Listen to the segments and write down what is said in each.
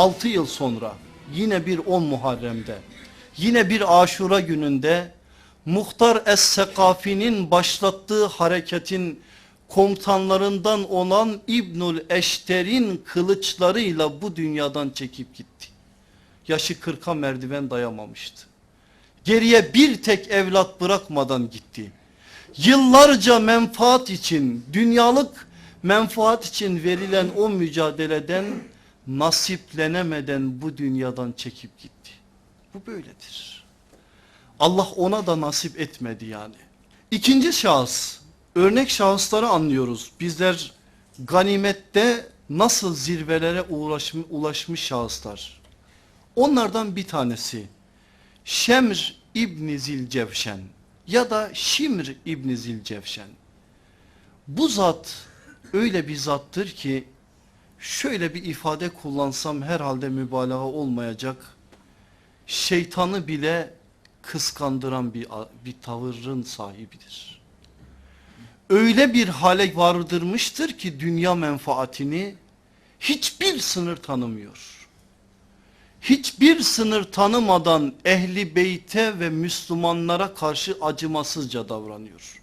6 yıl sonra yine bir 10 Muharrem'de yine bir Aşura gününde Muhtar Es-Sekafi'nin başlattığı hareketin komutanlarından olan İbnül Eşter'in kılıçlarıyla bu dünyadan çekip gitti. Yaşı 40'a merdiven dayamamıştı. Geriye bir tek evlat bırakmadan gitti. Yıllarca menfaat için, dünyalık menfaat için verilen o mücadeleden nasiplenemeden bu dünyadan çekip gitti. Bu böyledir. Allah ona da nasip etmedi yani. İkinci şahıs, örnek şahısları anlıyoruz. Bizler ganimette nasıl zirvelere ulaşmış, ulaşmış şahıslar. Onlardan bir tanesi Şemr İbni Zilcevşen ya da Şimr İbni Zilcevşen. Bu zat öyle bir zattır ki şöyle bir ifade kullansam herhalde mübalağa olmayacak. Şeytanı bile kıskandıran bir, bir tavırın sahibidir. Öyle bir hale vardırmıştır ki dünya menfaatini hiçbir sınır tanımıyor. Hiçbir sınır tanımadan ehli beyte ve Müslümanlara karşı acımasızca davranıyor.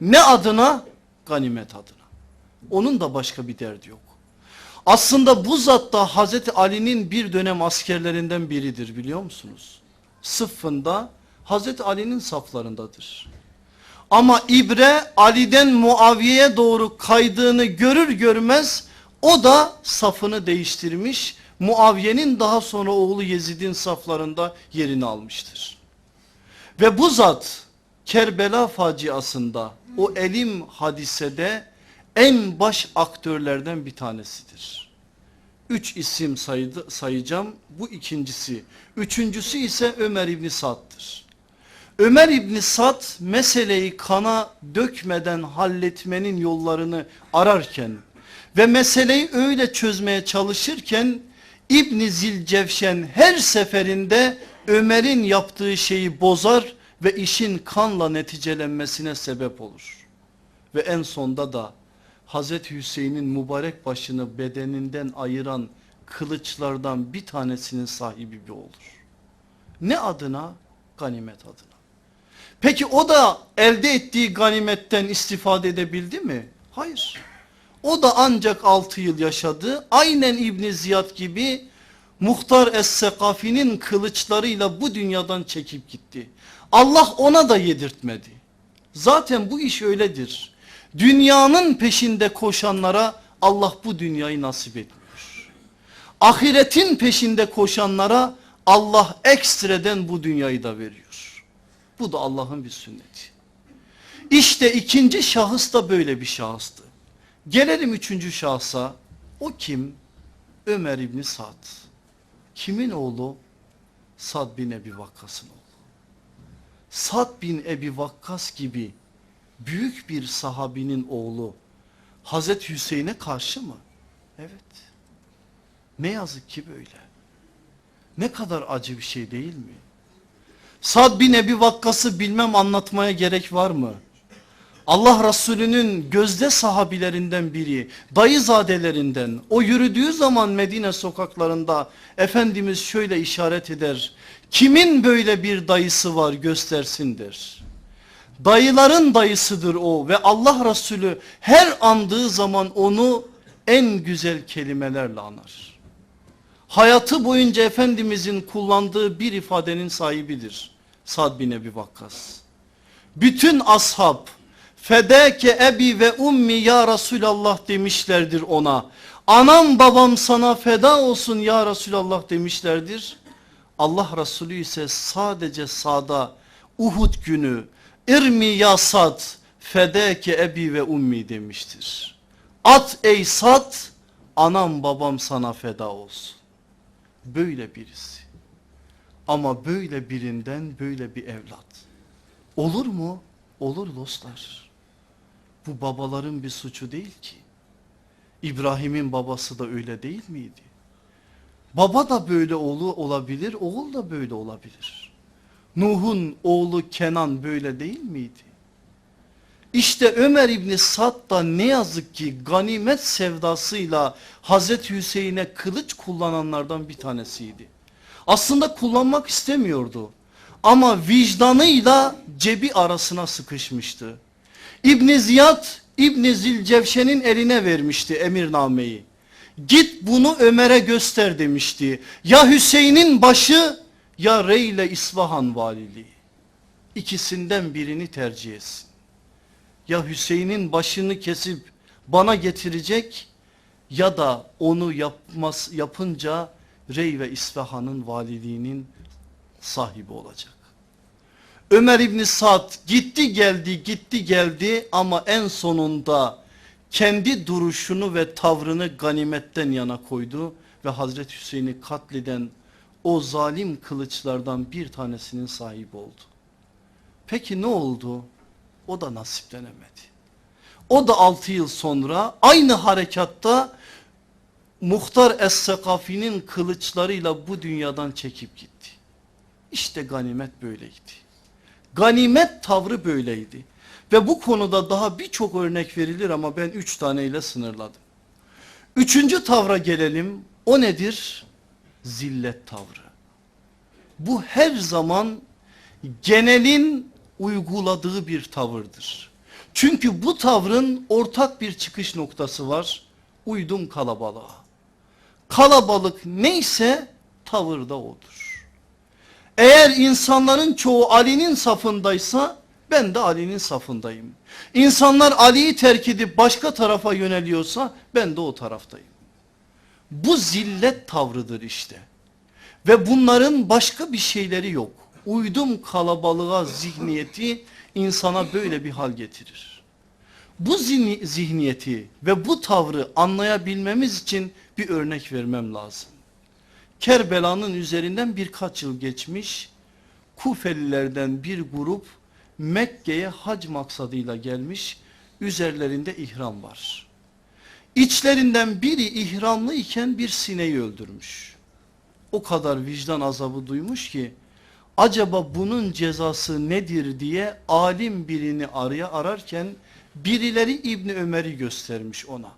Ne adına? Ganimet adına. Onun da başka bir derdi yok. Aslında bu zat da Hazreti Ali'nin bir dönem askerlerinden biridir biliyor musunuz? Sıffında Hazreti Ali'nin saflarındadır. Ama İbre Ali'den Muaviye'ye doğru kaydığını görür görmez o da safını değiştirmiş. Muaviye'nin daha sonra oğlu Yezid'in saflarında yerini almıştır. Ve bu zat Kerbela faciasında o elim hadisede en baş aktörlerden bir tanesidir. Üç isim saydı, sayacağım. Bu ikincisi. Üçüncüsü ise Ömer İbni Sad'dır. Ömer İbni Sad meseleyi kana dökmeden halletmenin yollarını ararken ve meseleyi öyle çözmeye çalışırken İbni Zilcevşen her seferinde Ömer'in yaptığı şeyi bozar ve işin kanla neticelenmesine sebep olur. Ve en sonda da Hazreti Hüseyin'in mübarek başını bedeninden ayıran kılıçlardan bir tanesinin sahibi bir olur. Ne adına? Ganimet adına. Peki o da elde ettiği ganimetten istifade edebildi mi? Hayır. O da ancak 6 yıl yaşadı. Aynen İbn Ziyad gibi Muhtar Es-Sekafi'nin kılıçlarıyla bu dünyadan çekip gitti. Allah ona da yedirtmedi. Zaten bu iş öyledir. Dünyanın peşinde koşanlara Allah bu dünyayı nasip etmiyor. Ahiretin peşinde koşanlara Allah ekstreden bu dünyayı da veriyor. Bu da Allah'ın bir sünneti. İşte ikinci şahıs da böyle bir şahıstı. Gelelim üçüncü şahsa. O kim? Ömer İbni Sad. Kimin oğlu? Sad bin Ebi Vakkas'ın oğlu. Sad bin Ebi Vakkas gibi büyük bir sahabinin oğlu Hazreti Hüseyin'e karşı mı? Evet. Ne yazık ki böyle. Ne kadar acı bir şey değil mi? Sad bin Ebi Vakkas'ı bilmem anlatmaya gerek var mı? Allah Resulü'nün gözde sahabilerinden biri, dayızadelerinden o yürüdüğü zaman Medine sokaklarında Efendimiz şöyle işaret eder. Kimin böyle bir dayısı var göstersin der. Dayıların dayısıdır o ve Allah Resulü her andığı zaman onu en güzel kelimelerle anar. hayatı boyunca Efendimizin kullandığı bir ifadenin sahibidir. Sad bin Ebi Vakkas. Bütün ashab fedeke ebi ve ummi ya Resulallah demişlerdir ona. Anam babam sana feda olsun ya Resulallah demişlerdir. Allah Resulü ise sadece sağda Uhud günü irmi ya sad fedeke ebi ve ummi demiştir. At ey sad anam babam sana feda olsun. Böyle birisi. Ama böyle birinden böyle bir evlat. Olur mu? Olur dostlar. Bu babaların bir suçu değil ki. İbrahim'in babası da öyle değil miydi? Baba da böyle olabilir, oğul da böyle olabilir. Nuh'un oğlu Kenan böyle değil miydi? İşte Ömer İbni Sad da ne yazık ki ganimet sevdasıyla Hazreti Hüseyin'e kılıç kullananlardan bir tanesiydi. Aslında kullanmak istemiyordu. Ama vicdanıyla cebi arasına sıkışmıştı. İbni Ziyad İbni Zilcevşen'in eline vermişti emirnameyi. Git bunu Ömer'e göster demişti. Ya Hüseyin'in başı ya Rey ile İsfahan valiliği. İkisinden birini tercih etsin. Ya Hüseyin'in başını kesip bana getirecek ya da onu yapmaz, yapınca Rey ve İsfahan'ın valiliğinin sahibi olacak. Ömer İbni Sad gitti geldi gitti geldi ama en sonunda kendi duruşunu ve tavrını ganimetten yana koydu ve Hazreti Hüseyin'i katleden o zalim kılıçlardan bir tanesinin sahibi oldu. Peki ne oldu? O da nasiplenemedi. O da 6 yıl sonra aynı harekatta Muhtar Es-Sekafi'nin kılıçlarıyla bu dünyadan çekip gitti. İşte ganimet böyleydi. Ganimet tavrı böyleydi. Ve bu konuda daha birçok örnek verilir ama ben üç taneyle sınırladım. Üçüncü tavra gelelim. O nedir? Zillet tavrı. Bu her zaman genelin uyguladığı bir tavırdır. Çünkü bu tavrın ortak bir çıkış noktası var. Uydum kalabalığa. Kalabalık neyse tavır da odur. Eğer insanların çoğu Ali'nin safındaysa ben de Ali'nin safındayım. İnsanlar Ali'yi terk edip başka tarafa yöneliyorsa ben de o taraftayım. Bu zillet tavrıdır işte. Ve bunların başka bir şeyleri yok. Uydum kalabalığa zihniyeti insana böyle bir hal getirir. Bu zihni- zihniyeti ve bu tavrı anlayabilmemiz için bir örnek vermem lazım. Kerbela'nın üzerinden birkaç yıl geçmiş. Kufelilerden bir grup Mekke'ye hac maksadıyla gelmiş. Üzerlerinde ihram var. İçlerinden biri ihramlı iken bir sineği öldürmüş. O kadar vicdan azabı duymuş ki acaba bunun cezası nedir diye alim birini araya ararken birileri İbni Ömer'i göstermiş ona.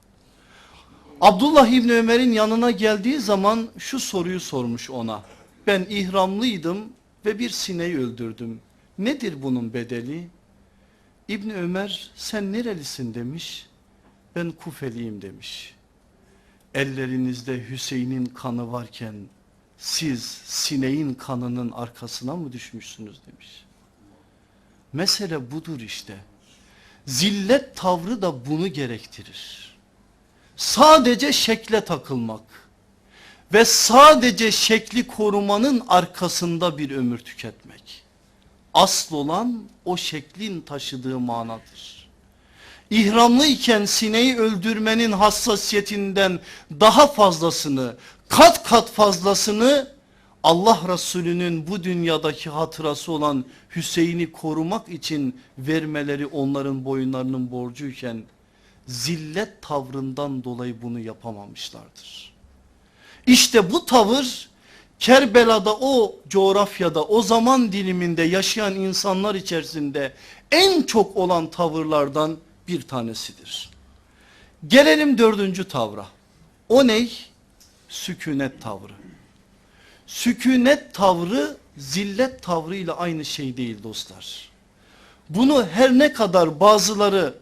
Abdullah İbni Ömer'in yanına geldiği zaman şu soruyu sormuş ona. Ben ihramlıydım ve bir sineği öldürdüm. Nedir bunun bedeli? İbni Ömer sen nerelisin demiş. Ben Kufeliyim demiş. Ellerinizde Hüseyin'in kanı varken siz sineğin kanının arkasına mı düşmüşsünüz demiş. Mesele budur işte. Zillet tavrı da bunu gerektirir. Sadece şekle takılmak ve sadece şekli korumanın arkasında bir ömür tüketmek. Asıl olan o şeklin taşıdığı manadır. İhramlı iken sineği öldürmenin hassasiyetinden daha fazlasını, kat kat fazlasını Allah Resulü'nün bu dünyadaki hatırası olan Hüseyin'i korumak için vermeleri onların boyunlarının borcuyken zillet tavrından dolayı bunu yapamamışlardır. İşte bu tavır Kerbela'da o coğrafyada o zaman diliminde yaşayan insanlar içerisinde en çok olan tavırlardan bir tanesidir. Gelelim dördüncü tavra. O ney? Sükunet tavrı. Sükunet tavrı zillet tavrıyla aynı şey değil dostlar. Bunu her ne kadar bazıları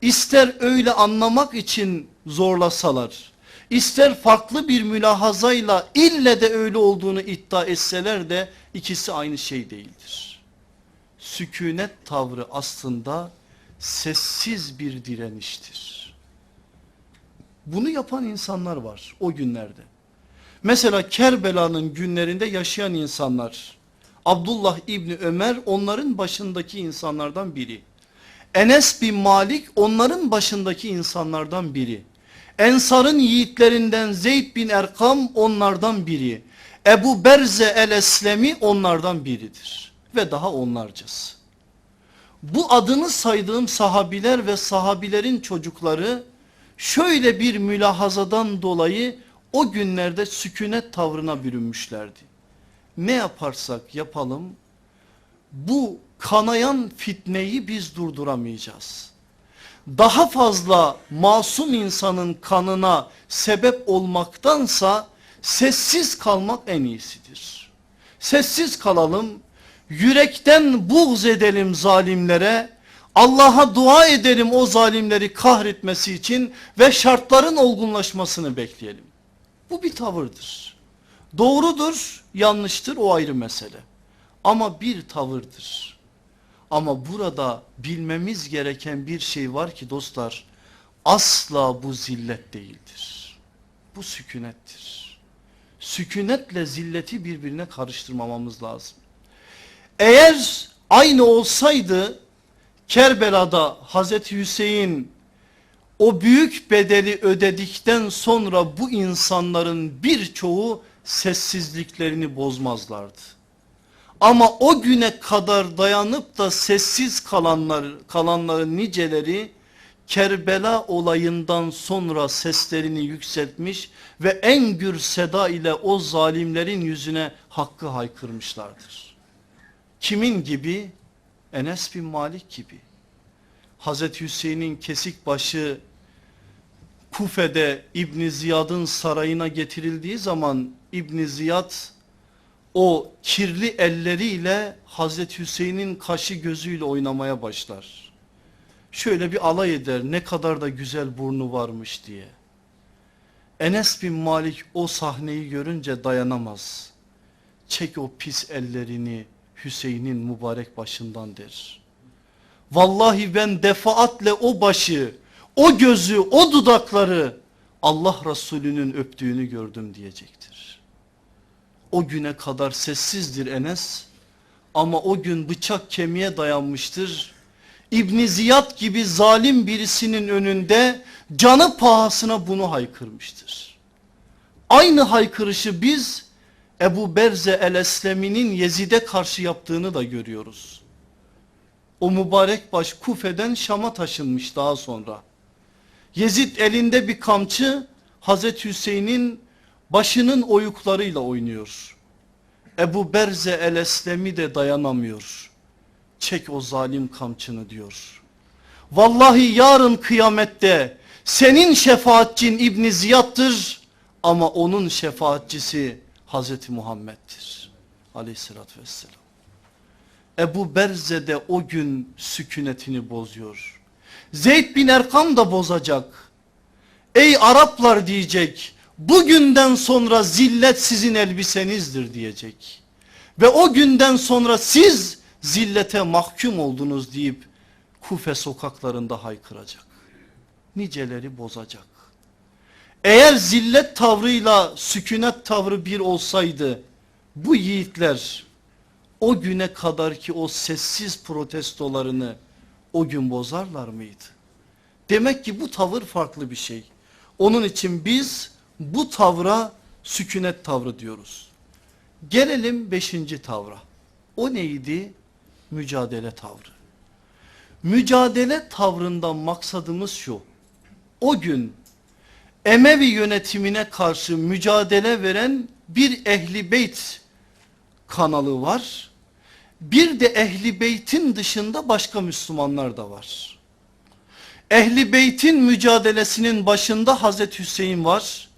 ister öyle anlamak için zorlasalar, ister farklı bir mülahazayla ille de öyle olduğunu iddia etseler de ikisi aynı şey değildir. Sükunet tavrı aslında sessiz bir direniştir. Bunu yapan insanlar var o günlerde. Mesela Kerbela'nın günlerinde yaşayan insanlar Abdullah İbni Ömer onların başındaki insanlardan biri. Enes bin Malik onların başındaki insanlardan biri. Ensar'ın yiğitlerinden Zeyd bin Erkam onlardan biri. Ebu Berze el-Eslemi onlardan biridir. Ve daha onlarcası. Bu adını saydığım sahabiler ve sahabilerin çocukları şöyle bir mülahazadan dolayı o günlerde sükunet tavrına bürünmüşlerdi. Ne yaparsak yapalım bu kanayan fitneyi biz durduramayacağız. Daha fazla masum insanın kanına sebep olmaktansa sessiz kalmak en iyisidir. Sessiz kalalım, yürekten buğz edelim zalimlere, Allah'a dua edelim o zalimleri kahretmesi için ve şartların olgunlaşmasını bekleyelim. Bu bir tavırdır. Doğrudur, yanlıştır o ayrı mesele. Ama bir tavırdır. Ama burada bilmemiz gereken bir şey var ki dostlar asla bu zillet değildir. Bu sükunettir. Sükunetle zilleti birbirine karıştırmamamız lazım. Eğer aynı olsaydı Kerbela'da Hazreti Hüseyin o büyük bedeli ödedikten sonra bu insanların birçoğu sessizliklerini bozmazlardı. Ama o güne kadar dayanıp da sessiz kalanlar, kalanların niceleri Kerbela olayından sonra seslerini yükseltmiş ve en gür seda ile o zalimlerin yüzüne hakkı haykırmışlardır. Kimin gibi? Enes bin Malik gibi. Hazreti Hüseyin'in kesik başı Kufe'de İbn Ziyad'ın sarayına getirildiği zaman İbn Ziyad o kirli elleriyle Hazreti Hüseyin'in kaşı gözüyle oynamaya başlar. Şöyle bir alay eder ne kadar da güzel burnu varmış diye. Enes bin Malik o sahneyi görünce dayanamaz. Çek o pis ellerini Hüseyin'in mübarek başından der. Vallahi ben defaatle o başı, o gözü, o dudakları Allah Resulü'nün öptüğünü gördüm diyecektir. O güne kadar sessizdir Enes ama o gün bıçak kemiğe dayanmıştır. İbni Ziyad gibi zalim birisinin önünde canı pahasına bunu haykırmıştır. Aynı haykırışı biz Ebu Berze el-Eslemi'nin Yezid'e karşı yaptığını da görüyoruz. O mübarek baş Kufe'den Şam'a taşınmış daha sonra. Yezid elinde bir kamçı Hazreti Hüseyin'in başının oyuklarıyla oynuyor. Ebu Berze el-Eslemi de dayanamıyor. Çek o zalim kamçını diyor. Vallahi yarın kıyamette senin şefaatçin İbni Ziyad'dır ama onun şefaatçisi Hazreti Muhammed'dir. Aleyhissalatü vesselam. Ebu Berze de o gün sükunetini bozuyor. Zeyd bin Erkam da bozacak. Ey Araplar diyecek. Bugünden sonra zillet sizin elbisenizdir diyecek. Ve o günden sonra siz zillete mahkum oldunuz deyip Kufe sokaklarında haykıracak. Niceleri bozacak. Eğer zillet tavrıyla sükunet tavrı bir olsaydı bu yiğitler o güne kadar ki o sessiz protestolarını o gün bozarlar mıydı? Demek ki bu tavır farklı bir şey. Onun için biz bu tavra sükunet tavrı diyoruz. Gelelim beşinci tavra. O neydi? Mücadele tavrı. Mücadele tavrından maksadımız şu. O gün Emevi yönetimine karşı mücadele veren bir ehli beyt kanalı var. Bir de ehli beytin dışında başka Müslümanlar da var. Ehli beytin mücadelesinin başında Hazreti Hüseyin var.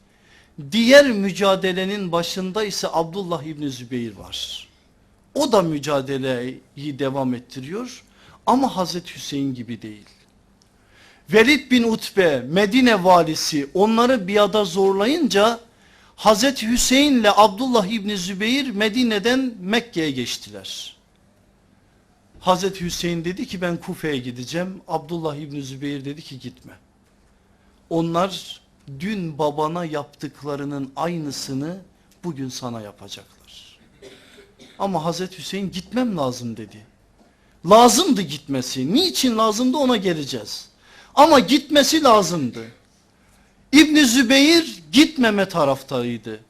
Diğer mücadelenin başında ise Abdullah İbni Zübeyir var. O da mücadeleyi devam ettiriyor ama Hazreti Hüseyin gibi değil. Velid bin Utbe Medine valisi onları biada zorlayınca Hazreti Hüseyin ile Abdullah İbni Zübeyir Medine'den Mekke'ye geçtiler. Hazreti Hüseyin dedi ki ben Kufe'ye gideceğim. Abdullah İbni Zübeyir dedi ki gitme. Onlar dün babana yaptıklarının aynısını bugün sana yapacaklar. Ama Hazreti Hüseyin gitmem lazım dedi. Lazımdı gitmesi. Niçin lazımdı ona geleceğiz. Ama gitmesi lazımdı. İbni Zübeyir gitmeme taraftarıydı.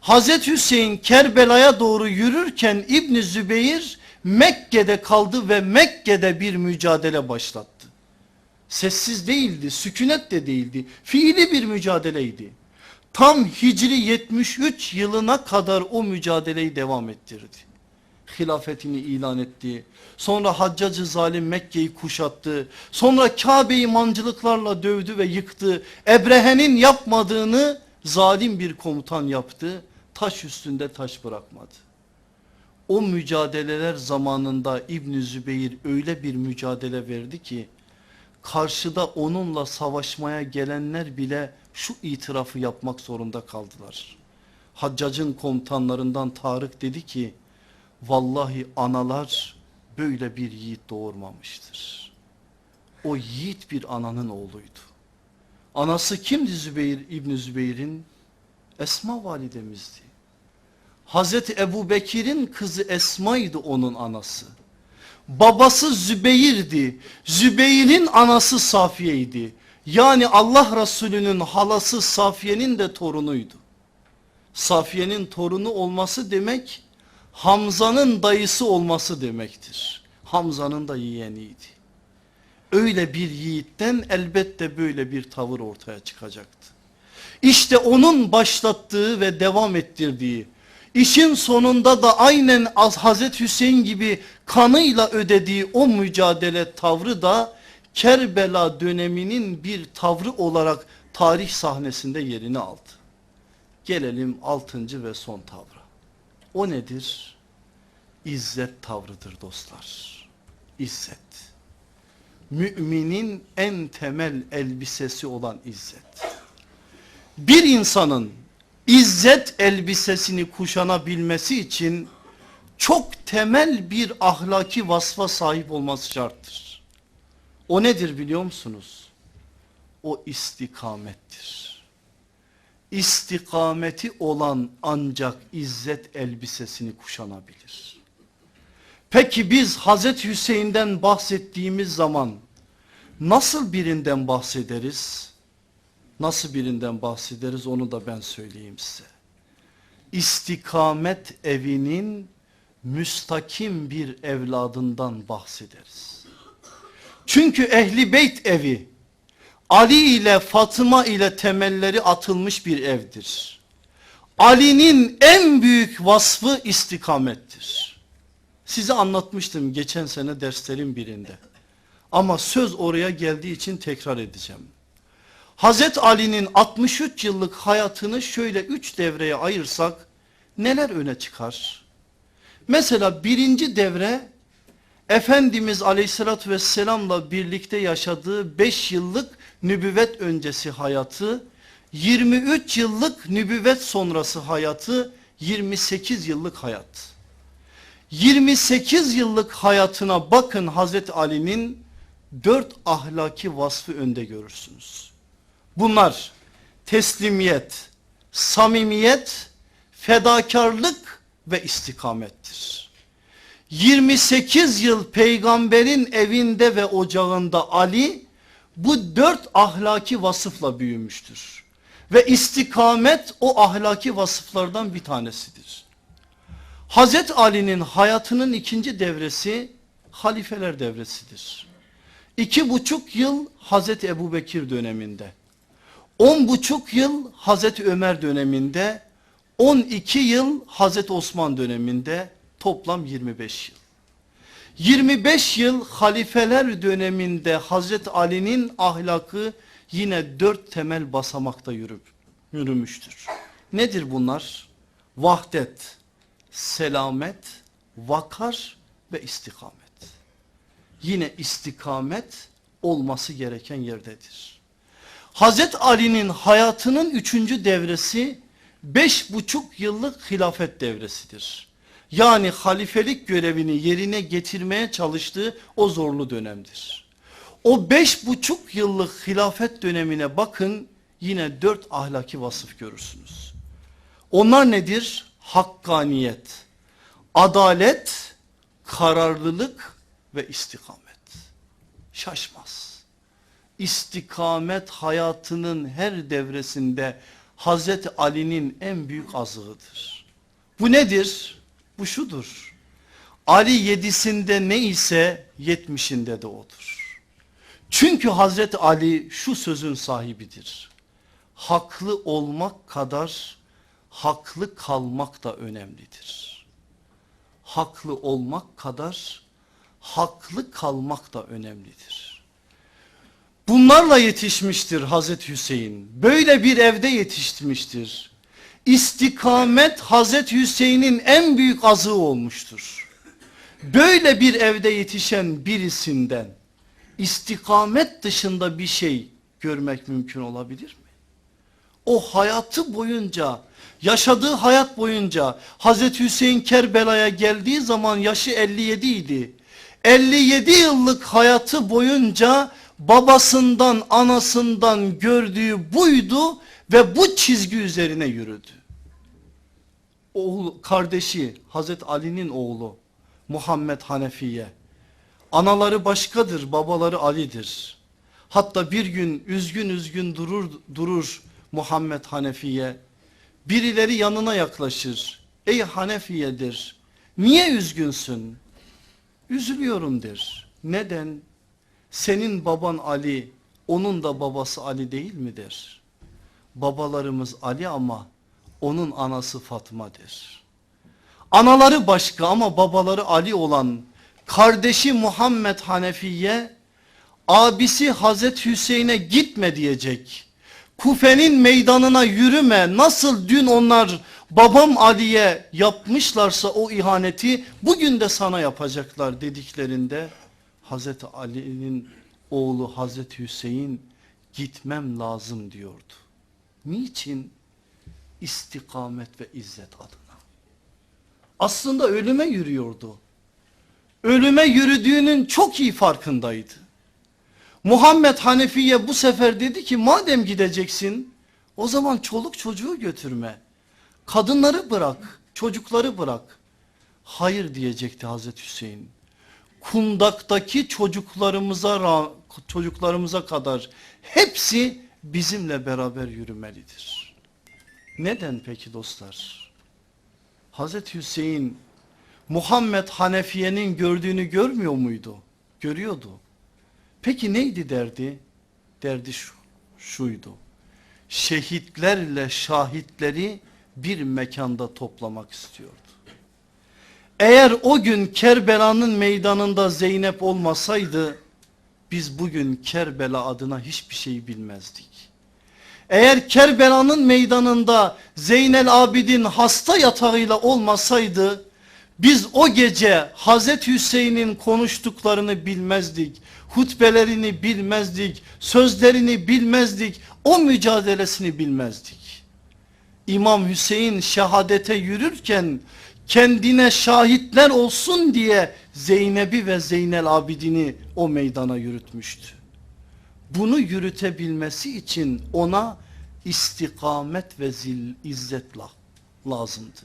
Hazreti Hüseyin Kerbela'ya doğru yürürken İbni Zübeyir Mekke'de kaldı ve Mekke'de bir mücadele başlattı. Sessiz değildi, sükunet de değildi. Fiili bir mücadeleydi. Tam Hicri 73 yılına kadar o mücadeleyi devam ettirdi. Hilafetini ilan etti. Sonra Haccacı zalim Mekke'yi kuşattı. Sonra Kabe'yi mancılıklarla dövdü ve yıktı. Ebrehe'nin yapmadığını zalim bir komutan yaptı. Taş üstünde taş bırakmadı. O mücadeleler zamanında İbn Zübeyir öyle bir mücadele verdi ki karşıda onunla savaşmaya gelenler bile şu itirafı yapmak zorunda kaldılar. Haccacın komutanlarından Tarık dedi ki vallahi analar böyle bir yiğit doğurmamıştır. O yiğit bir ananın oğluydu. Anası kimdi Zübeyir İbni Zübeyir'in? Esma validemizdi. Hazreti Ebu Bekir'in kızı Esma'ydı onun anası. Babası Zübeyir'di. Zübeyir'in anası Safiye'ydi. Yani Allah Resulü'nün halası Safiye'nin de torunuydu. Safiye'nin torunu olması demek Hamza'nın dayısı olması demektir. Hamza'nın da yeğeniydi. Öyle bir yiğitten elbette böyle bir tavır ortaya çıkacaktı. İşte onun başlattığı ve devam ettirdiği işin sonunda da aynen Hazreti Hüseyin gibi kanıyla ödediği o mücadele tavrı da Kerbela döneminin bir tavrı olarak tarih sahnesinde yerini aldı. Gelelim altıncı ve son tavra. O nedir? İzzet tavrıdır dostlar. İzzet. Müminin en temel elbisesi olan izzet. Bir insanın izzet elbisesini kuşanabilmesi için çok temel bir ahlaki vasfa sahip olması şarttır. O nedir biliyor musunuz? O istikamettir. İstikameti olan ancak izzet elbisesini kuşanabilir. Peki biz Hazreti Hüseyin'den bahsettiğimiz zaman nasıl birinden bahsederiz? Nasıl birinden bahsederiz onu da ben söyleyeyim size. İstikamet evinin müstakim bir evladından bahsederiz. Çünkü ehli beyt evi Ali ile Fatıma ile temelleri atılmış bir evdir. Ali'nin en büyük vasfı istikamettir. Size anlatmıştım geçen sene derslerin birinde. Ama söz oraya geldiği için tekrar edeceğim. Hazret Ali'nin 63 yıllık hayatını şöyle 3 devreye ayırsak neler öne çıkar? Mesela birinci devre Efendimiz aleyhissalatü vesselamla birlikte yaşadığı 5 yıllık nübüvvet öncesi hayatı, 23 yıllık nübüvvet sonrası hayatı, 28 yıllık hayat. 28 yıllık hayatına bakın Hazreti Ali'nin 4 ahlaki vasfı önde görürsünüz. Bunlar teslimiyet, samimiyet, fedakarlık ve istikamettir. 28 yıl peygamberin evinde ve ocağında Ali bu dört ahlaki vasıfla büyümüştür. Ve istikamet o ahlaki vasıflardan bir tanesidir. Hazret Ali'nin hayatının ikinci devresi halifeler devresidir. İki buçuk yıl Hazreti Ebu Bekir döneminde. On buçuk yıl Hazreti Ömer döneminde. On iki yıl Hazreti Osman döneminde. Toplam 25 yıl. 25 yıl halifeler döneminde Hazreti Ali'nin ahlakı yine dört temel basamakta yürüp, yürümüştür. Nedir bunlar? Vahdet, selamet, vakar ve istikamet. Yine istikamet olması gereken yerdedir. Hazret Ali'nin hayatının üçüncü devresi beş buçuk yıllık hilafet devresidir. Yani halifelik görevini yerine getirmeye çalıştığı o zorlu dönemdir. O beş buçuk yıllık hilafet dönemine bakın yine dört ahlaki vasıf görürsünüz. Onlar nedir? Hakkaniyet, adalet, kararlılık ve istikamet. Şaşmaz. İstikamet hayatının her devresinde Hazreti Ali'nin en büyük azığıdır. Bu nedir? Bu şudur. Ali yedisinde ne ise yetmişinde de odur. Çünkü Hazreti Ali şu sözün sahibidir. Haklı olmak kadar haklı kalmak da önemlidir. Haklı olmak kadar haklı kalmak da önemlidir. Bunlarla yetişmiştir Hazreti Hüseyin. Böyle bir evde yetişmiştir. İstikamet Hazreti Hüseyin'in en büyük azığı olmuştur. Böyle bir evde yetişen birisinden istikamet dışında bir şey görmek mümkün olabilir mi? O hayatı boyunca yaşadığı hayat boyunca Hazreti Hüseyin Kerbela'ya geldiği zaman yaşı 57 idi. 57 yıllık hayatı boyunca babasından anasından gördüğü buydu ve bu çizgi üzerine yürüdü. Oğul, kardeşi Hazreti Ali'nin oğlu Muhammed Hanefiye. Anaları başkadır babaları Ali'dir. Hatta bir gün üzgün üzgün durur durur Muhammed Hanefiye. Birileri yanına yaklaşır. Ey Hanefiye'dir. Niye üzgünsün? Üzülüyorum der. Neden? Senin baban Ali, onun da babası Ali değil mi der. Babalarımız Ali ama onun anası Fatma der. Anaları başka ama babaları Ali olan kardeşi Muhammed Hanefiye abisi Hazreti Hüseyin'e gitme diyecek. Kufe'nin meydanına yürüme nasıl dün onlar babam Ali'ye yapmışlarsa o ihaneti bugün de sana yapacaklar dediklerinde Hazreti Ali'nin oğlu Hazreti Hüseyin gitmem lazım diyordu. Niçin? İstikamet ve izzet adına. Aslında ölüme yürüyordu. Ölüme yürüdüğünün çok iyi farkındaydı. Muhammed Hanefi'ye bu sefer dedi ki madem gideceksin o zaman çoluk çocuğu götürme. Kadınları bırak, çocukları bırak. Hayır diyecekti Hazreti Hüseyin. Kundaktaki çocuklarımıza çocuklarımıza kadar hepsi bizimle beraber yürümelidir. Neden peki dostlar? Hazreti Hüseyin Muhammed Hanefiye'nin gördüğünü görmüyor muydu? Görüyordu. Peki neydi derdi? Derdi şu, şuydu. Şehitlerle şahitleri bir mekanda toplamak istiyordu. Eğer o gün Kerbela'nın meydanında Zeynep olmasaydı biz bugün Kerbela adına hiçbir şey bilmezdik. Eğer Kerbela'nın meydanında Zeynel Abidin hasta yatağıyla olmasaydı biz o gece Hazreti Hüseyin'in konuştuklarını bilmezdik. Hutbelerini bilmezdik. Sözlerini bilmezdik. O mücadelesini bilmezdik. İmam Hüseyin şehadete yürürken kendine şahitler olsun diye Zeynep'i ve Zeynel Abidin'i o meydana yürütmüştü. Bunu yürütebilmesi için ona istikamet ve zil, izzet lazımdı.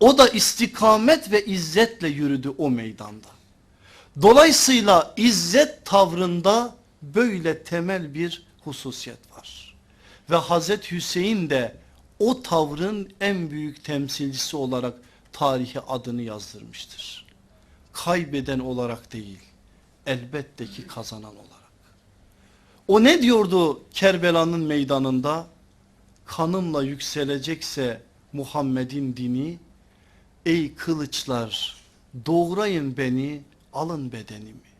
O da istikamet ve izzetle yürüdü o meydanda. Dolayısıyla izzet tavrında böyle temel bir hususiyet var. Ve Hazreti Hüseyin de o tavrın en büyük temsilcisi olarak tarihe adını yazdırmıştır. Kaybeden olarak değil, elbette ki kazanan olarak. O ne diyordu Kerbela'nın meydanında? Kanımla yükselecekse Muhammed'in dini, ey kılıçlar doğrayın beni, alın bedenimi.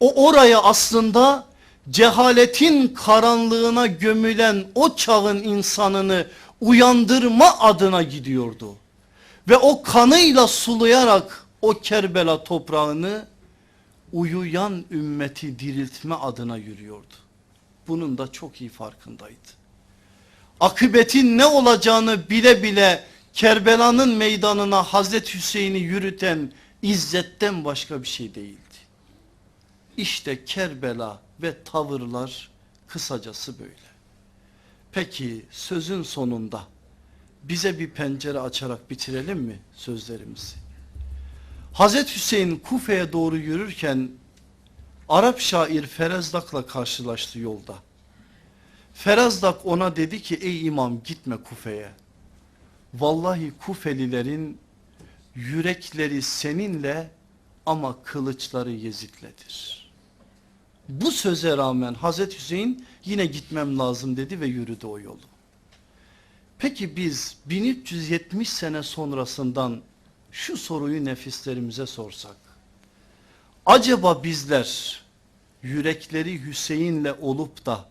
O oraya aslında cehaletin karanlığına gömülen o çağın insanını uyandırma adına gidiyordu. Ve o kanıyla sulayarak o Kerbela toprağını uyuyan ümmeti diriltme adına yürüyordu. Bunun da çok iyi farkındaydı. Akıbetin ne olacağını bile bile Kerbela'nın meydanına Hazreti Hüseyin'i yürüten İzzet'ten başka bir şey değildi. İşte Kerbela ve tavırlar kısacası böyle. Peki sözün sonunda bize bir pencere açarak bitirelim mi sözlerimizi? Hazreti Hüseyin Kufe'ye doğru yürürken Arap şair Ferazdak'la karşılaştı yolda. Ferazdak ona dedi ki ey imam gitme Kufe'ye. Vallahi Kufelilerin yürekleri seninle ama kılıçları Yezid'ledir. Bu söze rağmen Hazreti Hüseyin yine gitmem lazım dedi ve yürüdü o yolu. Peki biz 1370 sene sonrasından şu soruyu nefislerimize sorsak. Acaba bizler yürekleri Hüseyin'le olup da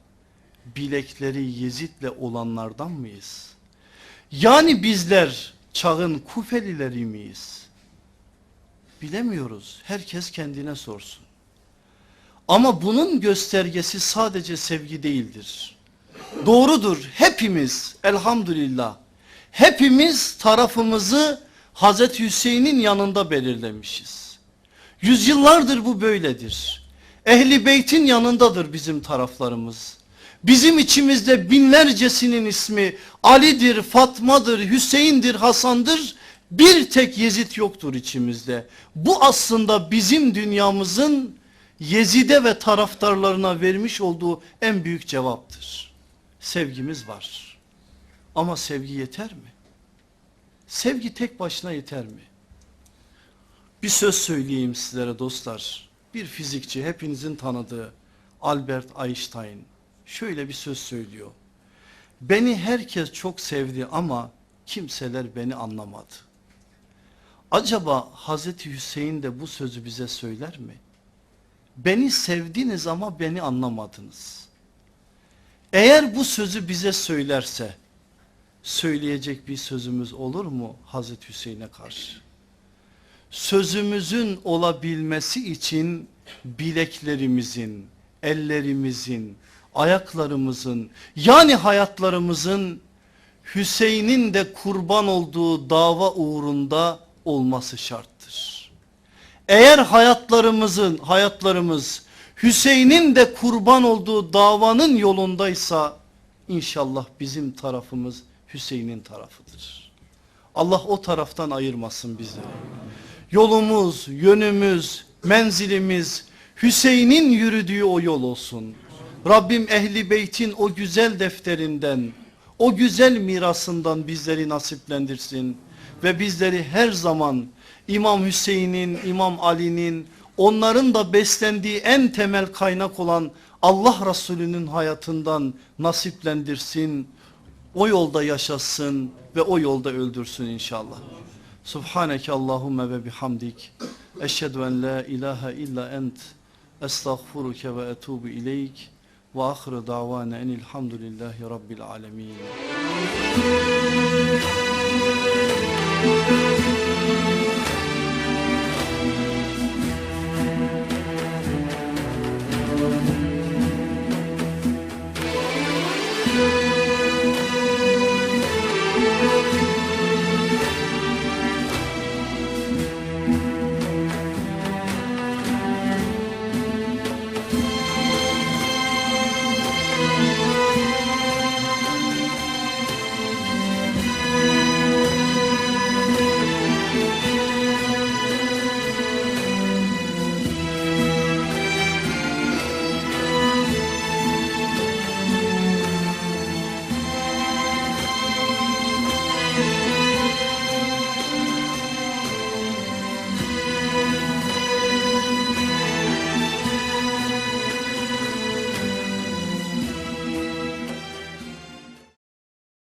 bilekleri Yezid'le olanlardan mıyız? Yani bizler çağın Kufelileri miyiz? Bilemiyoruz. Herkes kendine sorsun. Ama bunun göstergesi sadece sevgi değildir. Doğrudur. Hepimiz elhamdülillah hepimiz tarafımızı Hazreti Hüseyin'in yanında belirlemişiz. Yüzyıllardır bu böyledir. Ehli beytin yanındadır bizim taraflarımız. Bizim içimizde binlercesinin ismi Ali'dir, Fatma'dır, Hüseyin'dir, Hasan'dır. Bir tek Yezid yoktur içimizde. Bu aslında bizim dünyamızın Yezid'e ve taraftarlarına vermiş olduğu en büyük cevaptır. Sevgimiz var. Ama sevgi yeter mi? Sevgi tek başına yeter mi? Bir söz söyleyeyim sizlere dostlar. Bir fizikçi hepinizin tanıdığı Albert Einstein şöyle bir söz söylüyor. Beni herkes çok sevdi ama kimseler beni anlamadı. Acaba Hazreti Hüseyin de bu sözü bize söyler mi? Beni sevdiniz ama beni anlamadınız. Eğer bu sözü bize söylerse söyleyecek bir sözümüz olur mu Hazreti Hüseyin'e karşı? Sözümüzün olabilmesi için bileklerimizin, ellerimizin, ayaklarımızın yani hayatlarımızın Hüseyin'in de kurban olduğu dava uğrunda olması şarttır. Eğer hayatlarımızın hayatlarımız Hüseyin'in de kurban olduğu davanın yolundaysa inşallah bizim tarafımız Hüseyin'in tarafıdır. Allah o taraftan ayırmasın bizleri. Yolumuz, yönümüz, menzilimiz Hüseyin'in yürüdüğü o yol olsun. Rabbim ehli beytin o güzel defterinden, o güzel mirasından bizleri nasiplendirsin. Ve bizleri her zaman İmam Hüseyin'in, İmam Ali'nin, onların da beslendiği en temel kaynak olan Allah Resulü'nün hayatından nasiplendirsin o yolda yaşasın ve o yolda öldürsün inşallah. Subhaneke Allahümme ve bihamdik. Eşhedü en la ilahe illa ent. Estağfuruke ve etubu ileyk. Ve ahire davana enilhamdülillahi rabbil alemin. Müzik